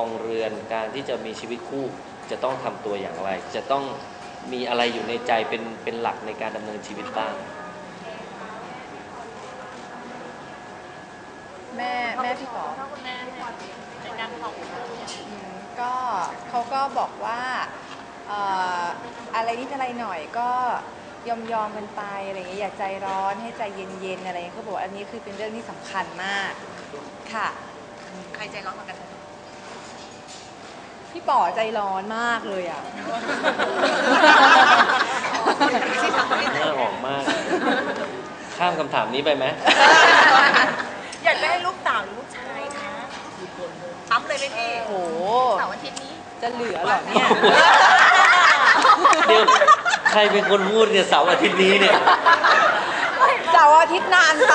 องเรือน การที่จะมีชีวิตคู่จะต้องทำตัวอย่างไร จะต้องมีอะไรอยู่ในใจเป็นเป็นหลักในการดำเนินชีวิตบ้าง แม่แม่พี่ป๋อถ้าคุณแม่ในการของอืมก็เขาก็บอกว่าเอ่ออะไรนิดอะไรหน่อยก็ยอมยอมๆกันไปอะไรอย่างเงี้ยอย่าใจร้อนให้ใจเย็นๆอะไรอย่างเงี้ยเขาบอกว่าอันนี้คือเป็นเรื่องที่สำคัญมากค่ะ ใครใจร้อนเหมือนกัน พี่ป๋อใจร้อนมากเลยอะน่าออกมาก ข้ามคำถามนี้ไปไหม อยากได้ลูกสาวหรือลูกชายคะปั๊มเลยไหมพี่โอ้โห เสาร์อาทิตย์นี้ จะเหลือเหรอเนี่ย เดี๋ยวใครเป็นคนพูดเนี่ยเสาร์อาทิตย์นี้เนี่ย เสาร์อาทิตย์นานไป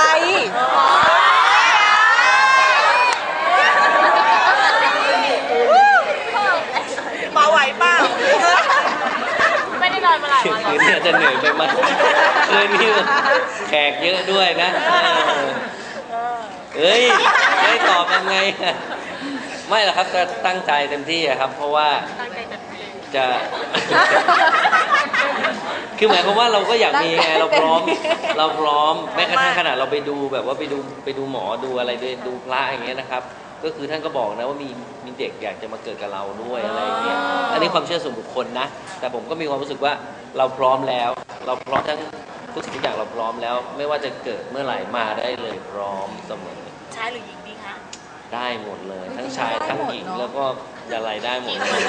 มาไหวเปล่าไม่ได้นอนมาหลาย คืวันนนี้จะเหนื่อยไปมากคืนนี้แขกเยอะด้วยนะเออเอ้ยได้ตอบยังไงอะไม่หรอกครับจะตั้งใจเต็มที่อะครับ เพราะว่าตั้งใจจัดเพลงจะคือหมายความว่าเราก็อยากมีไงเราพร้อม เราพร้อมแม้กระทั่งขนาดเราไปดูแบบว่าไปดูไปดูหมอดูอะไรด้วยดูพระอย่างเงี้ยนะครับ ก็คือท่านก็บอกนะว่ามีมีเด็กอยากจะมาเกิดกับเราด้วยอะไรอย่างเงี้ยอันนี้ความเชื่อส่วนบุคคลนะ แต่ผมก็มีความรู้สึกว่าเราพร้อมแล้ว เราพร้อมทั้งทุกสิ่งทุกอย่างเราพร้อมแล้ว ไม่ว่าจะเกิดเมื่อไหร่มาได้เลยพร้อมเสมอชายหรือหญิงดีคะได้หมดเลย ทั้งชายได้ทั้งหมดหญิงเนอะแล้วก็อะไรได้หมดเลย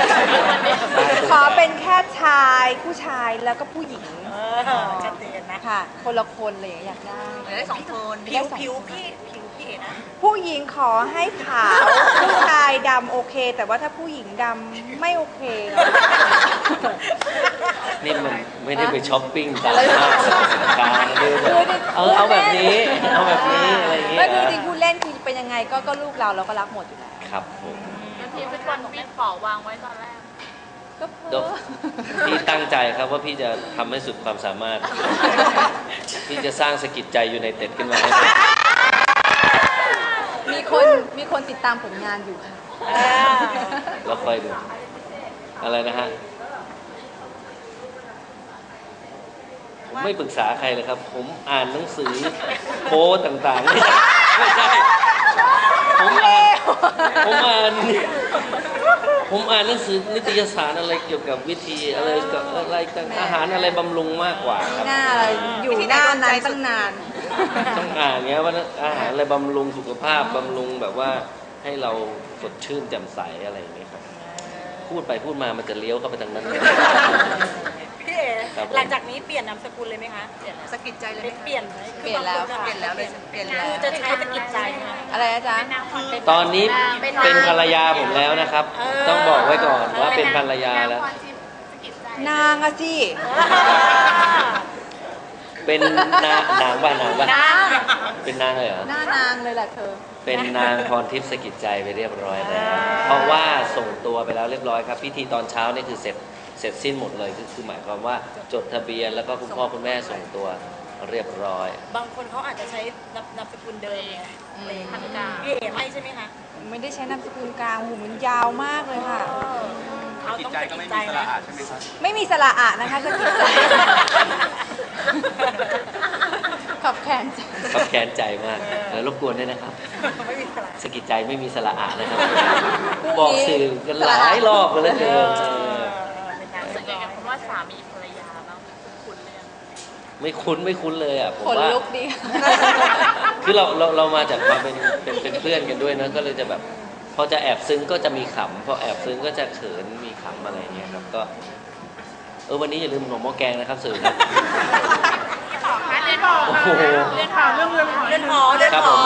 ขอเป็นแค่ชายผู้ชายแล้วก็ผู้หญิงเออชัดเจนนะค่ะ คนละคนเลยอยากได้ ได้สองคนผิวผิวพี่ผิวพี่เอ๋นะ ผู้หญิงขอให้ขาวผู้ชายดำโอเค แต่ว่าถ้าผู้หญิงดำไม่โอเคนะนี่มันไม่ได้ไปช้อปปิ้งตามห้างสรรพสินค้าดูแบบเออเอาแบบนี้เอาแบบนี้อะไรอย่างเงี้ยไม่คือจริงๆพูดเล่นคือเป็นยังไงก็ก็ลูกเราเราก็รักหมดอยู่แล้วครับผมทีมฟุตบอลของแม่ป๋อวางไว้ตอนแรกก็เดี๋เพ้ยวอพี่ตั้งใจครับว่าพี่จะทำให้สุดความสามารถ พี่จะสร้างสกิจใจอยู่ในเต็ดขึ้นมาให้ได้ มีคนมีคนติดตามผลงานอยู่ค่ะแล้วค่อยดู อะไรนะฮะผมไม่ปรึกษาใครเลยครับ ผมอ่านหนังสือโพสต์ต่างๆ ไม่ใช่ไม่ใช่ผมอ่านผมอ่านผมอ่านหนังสือนิตยสารอะไรเกี่ยวกับวิธีอะไรกับอะไรต่างอาหารอะไรบำรุงมากกว่าครับ หน้าอยู่หน้านั้นตั้งนาน ต้องอ่านเงี้ยว่าอาหารอะไรบำรุงสุขภาพบำรุงแบบว่าให้เราสดชื่นแจ่มใสอะไรอย่างเงี้ยครับ พูดไปพูดมามันจะเลี้ยวเข้าไปทางนั้นเลย พี่เอ๋ครับผม หลังจากนี้เปลี่ยนนามสกุลเลยไหมคะเปลี่ยนสกิดใจเลยเปลี่ยนไหมเปลี่ยนแล้วเปลี่ยนแล้วเลยเปลี่ยนแล้วคือจะใช้สกิดใจไหมคะ อะไรนะจ๊ะตอนนี้เป็นภรรยาผมแล้วนะครับต้องบอกไว้ก่อนว่าเป็นภรรยาแล้ว นางอะสิ เป็นนางนางบ้านนางบ้านนางเป็นนางเลยเหรอหน้านางเลยแหละเธอ เป็นนางพรทิพย์สกิจใจไปเรียบร้อยแล้วเพราะว่าส่งตัวไปแล้วเรียบร้อยครับ พิธีตอนเช้านี่คือเสร็จเสร็จสิ้นหมดเลยก็คือหมายความว่าจดทะเบียนแล้วก็คุณพ่อคุณแม่ส่งตัวเรียบร้อย บางคนเขาอาจจะใช้นามนามสกุลเดิมไงอืมเลยพันกาพี่เอ๋ไม่ใช่ไหมคะ ไม่ได้ใช้นามสกุลกลางหูมันยาวมากเลยค่ะ เอาจิตต้องใจสก็กิไม่ดใจมีสนะระอาใช่ไหมครับไม่มีสระอะนะคะสกิดใจขอบแขนใจครับแค้นใจมากแล้วรบกวนด้วยนะครับไม่มีสระสกิจใจไม่มีสระอานะครับ บอกสื่อกันหลายรอบกันแล้วเกินเป็นนางรู้สสึกกุยังลไงคำว่าสามีภรรยาบ้างคุ้นเลยงไม่คุ้นไม่คุ้นเลยอะผมขนว่า ลุกดี คือเราเราเรามาจากความเป็นเป็นเป็นเพื่อนกันด้วยเนอะก็เลยจะแบบ พอจะแอบซึ้งก็จะมีขำพอแอบซึ้งก็จะเขินมีขำอะไรอย่างเงี้ยครับก็ เออวันนี้อย่าลืมขนมหม้อแกงนะครับสื่อครับเรือนหอโอ้โหเรือนหอเรื่องเรือนหอเรือนหอเรือนครับหผอม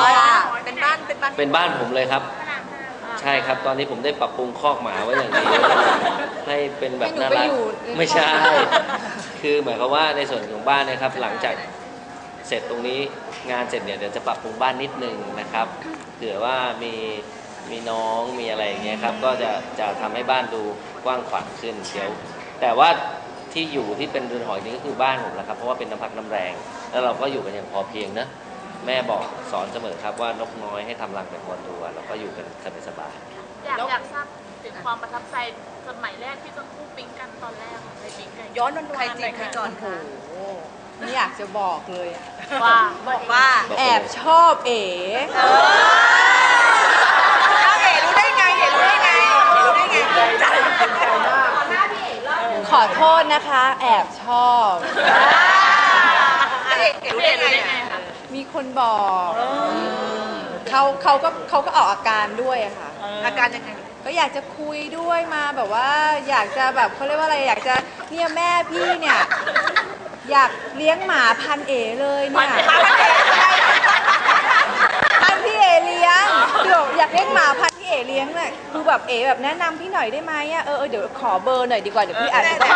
เป็นบ้านเป็นบ้านเป็นบ้านผมเลยครับ ใช่ครับตอนนี้ผมได้ปรับปรุงคอกหมาไว้อย่างดีให้เป็นแบบน่ารักให้หนูไปอยู่ในไม่ใช่คอกหมาคือหมายความว่าในส่วนของบ้านเนะครับ หลังจากเสร็จตรงนี้งานเสร็จเนี่ยเดี๋ยวจะปรับปรุงบ้านนิดนึงนะครับเผื่อว่ามี มีน้องมีอะไรอย่างเงี้ยครับ ก็จะจะทำให้บ้านดูกว้างขวางขึ้นเดี๋ยวแต่ว่าที่อยู่ที่เป็นเรือนหอจริงก็คือบ้านผมแหละครับเพราะว่าเป็นน้ำพักน้ำแรง แล้วเราก็อยู่กันอย่างพอเพียงนะแม่บอกสอนเสมอครับว่านกน้อยให้ทำรังแต่พอตัวแล้วก็อยู่กันสบายๆ อยากอยากทราบความประทับใจสมัยแรกที่ทั้งคู่ปิ๊งกันตอนแรกไปปิ๊งกันย้อนวันใครวานจีเลบยใครค่ะก่อนโอ้โหไม่อยากจะบอกเลยอะว่า บอกว่าบอกแอไปบเลยชอบเอ๋ถ้าเอ๋รู้ได้ไงเอ๋รู้ได้ไงเอ๋รู้ได้ไงใจ ขอโทษนะคะ แอบชอบเอ๋รู้ได้เห็นไงไงคะมีคนบอกเขาเขาก็เขาก็ออกอาการด้วยอะค่ะ อาการยังไง ก็อยากจะคุยด้วยมาแบบว่า อยากจะแบบเขาเรียกว่าอะไรอยากจะเนี่ยแม่พี่เนี่ย อยากเลี้ยงหมาพันเอเลยเนี่ยพันพี่เอเลี้ยงคือแบบอยากเลี้ยงหมาพัน อเลี้ยงเนี่ยคือแบบเอแบบแนะนำพี่หน่อยได้ไหมอะเออเออเดี๋ยวขอเบอร์หน่อยดีกว่าเดี๋ยวพี่อาจจะต้อง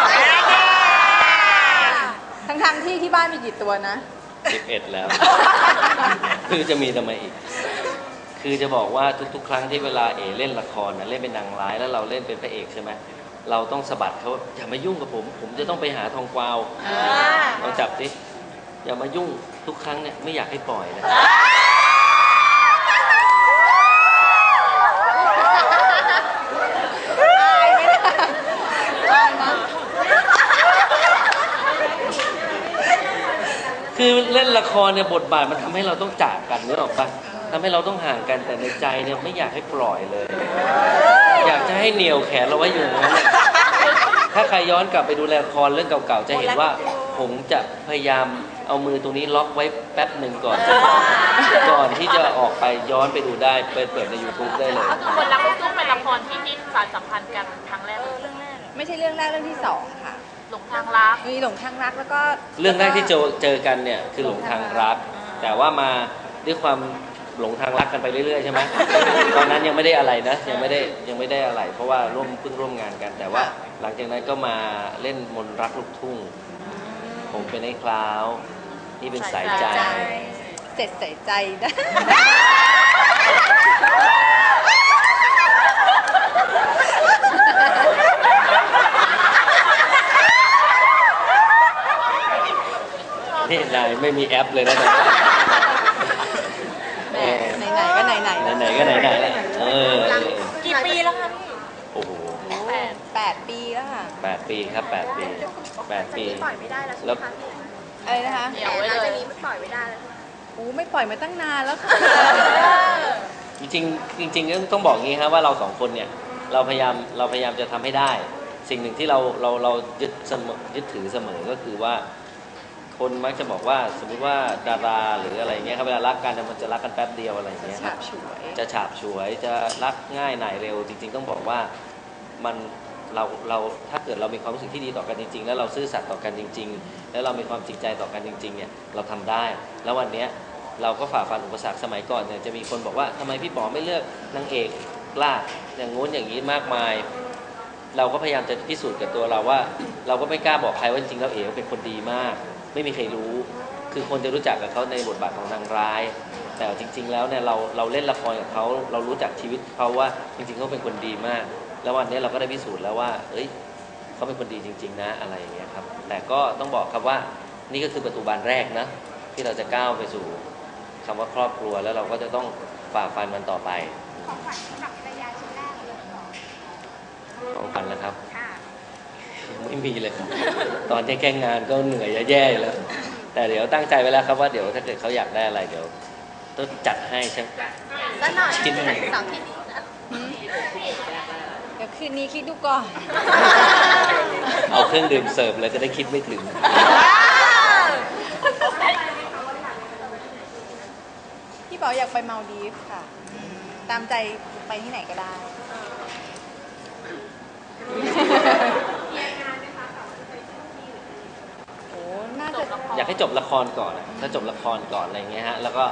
ทั้งทงๆที่ที่บ้านมีกี่ตัวนะสิบเอ็ดแล้ว คือจะมีทำไมอีก คือจะบอกว่าทุกๆ ครั้งที่เวลาเอเล่นละครนะเล่นเป็นนางร้ายแล้วเราเล่นเป็นพระเอกใช่ไหมเราต้องสะบัดเขาอย่ามายุ่งกับผม ผมจะต้องไปหาทองกวาวลองจับสิอย่ามายุ่งทุกครั้งเนี่ยไม่อยากให้ปล่อยนะ อายไหมล่ะอายนะ คือเล่นละครเนี่ยบทบาทมันทำให้เราต้องจากกันนึกออกปะทำให้เราต้องห่างกันแต่ในใจเนี่ยไม่อยากให้ปล่อยเลย อยากจะให้เหนี่ยวแขนเราไว้อยู่อย่างนั้นน่ะถ้าใครย้อนกลับไปดูละครเรื่องเก่าๆจะเห็นว่า ผมจะพยายามเอามือตรงนี้ล็อกไว้แป๊บหนึ่งก่อน ก่อนที่จะออกไปย้อนไปดูได้เปิดเปิดใน YouTube ได้เลยก็คือคนรักลูกทุ่งเป็นละครที่ยิ่งสานสัมพันธ์กันครั้งแรกเลยไม่ใช่เรื่องแรกเรื่องที่สองค่ะ หลงทางรัก มีหลงทางรักแล้วก็เรื่องแรกที่เจอเจอกันเนี่ยคือหลงทางรัก แต่ว่ามาด้วยความหลงทางรักกันไปเรื่อยๆใช่ไหมตอนนั้นยังไม่ได้อะไรนะยังไม่ได้ยังไม่ได้อะไร เพราะว่าร่วมเพิ่งร่วมงานกัน แต่ว่าหลังจากนั้นก็มาเล่นมนต์รักลูกทุ่ง ผมเป็นไอ้คลาวนี่เป็นสายใจสายใจเสร็จใส่ใจนะ นี่นายไม่มีแอปเลยนะแหมไหนๆก็ไหนๆแล้วไหนๆก็ไหนๆแล้วเออกี่ปีแล้วคะพี่โอ้โหแปดแปดปีแล้วค่ะแปดปีครับแปดปีแปดปีปล่อยไม่ได้แล้วใช่ไหมแล้วคะพี่อะไรนะคะเหนียวไว้เลยไม่ปล่อยไม่ได้แล้วโอ้ไม่ปล่อยมาตั้งนานแล้วค่ะจริงๆจริงๆก็ต้องบอกงี้ครับว่าเราสองคนเนี่ยเราพยายามเราพยายามจะทำให้ได้ สิ่งหนึ่งที่เราเราเรายึดเสมอยึดถือเสมอก็คือว่า คนมักจะบอกว่าสมมุติว่าดาราหรืออะไรเงี้ยครับเวลารักกันมันจะรักกันแป๊บเดียวอะไรเงี้ยฉาบฉวย จะฉาบฉวยจะรักง่ายหน่ายเร็ว จริง ๆ ต้องบอกว่ามันเราเราถ้าเกิดเรามีความรู้สึกที่ดีต่อกันจริง ๆ แล้วเราซื่อสัตย์ต่อกันจริง ๆ แล้วเรามีความจริงใจต่อกันจริงๆเนี่ยเราทำได้ แล้ววันเนี้ยเราก็ฝ่าฟันอุปสรรคสมัยก่อนเนี่ยจะมีคนบอกว่าทำไมพี่ป๋อไม่เลือกนางเอกล่ะอย่างงู้นอย่างนี้มากมาย เราก็พยายามจะพิสูจน์กับตัวเราว่า เราก็ไม่กล้าบอกใครว่าจริงๆแล้วเอ๋เป็นคนดีมาก ไม่มีใครรู้ คือคนจะรู้จักกับเขาในบทบาทของนางร้าย แต่จริง ๆ แล้วเนี่ยเราเราเล่นละครกับเขาเรารู้จักชีวิตเขาว่าจริงๆเขาเป็นคนดีมาก แล้ววันนี้เราก็ได้พิสูจน์แล้วว่า เอ้ยเขาเป็นคนดีจริง ๆ นะอะไรอย่างเงี้ยครับ แต่ก็ต้องบอกครับว่านี่ก็คือประตูบานแรกนะที่เราจะก้าวไปสู่คำว่าครอบครัวแล้วเราก็จะต้องฝ่าฟันมันต่อไปของขวัญสำหรับภรรยาชิ้นแรกเลยเหรอของฟันแล้วครับค่ะยัง ไม่มีเลยครับตอนที่แค่งานก็เหนื่อยจะแย่อยู่แล้ว แต่เดี๋ยวตั้งใจไว้แล้วครับว่าเดี๋ยวถ้าเกิดเขาอยากได้อะไรเดี๋ยวต้องจัดให้ใช่ไหมแล้วหน่อยชิ้นหนึ่งสองที่นี้นะเดี๋ยวคืนนี้คิดดูก่อน เอาเครื่องดื่มเสิร์ฟเลยจะได้คิดไม่ถึงพี่ป๋ออยากไปมาลดีฟส์ค่ะ ตามใจไปที่ไหนก็ได้ โอ้น่าจะ อยากให้จบละครก่อนอะถ้าจบละครก่อนอะไรเงี้ยฮะแล้วก็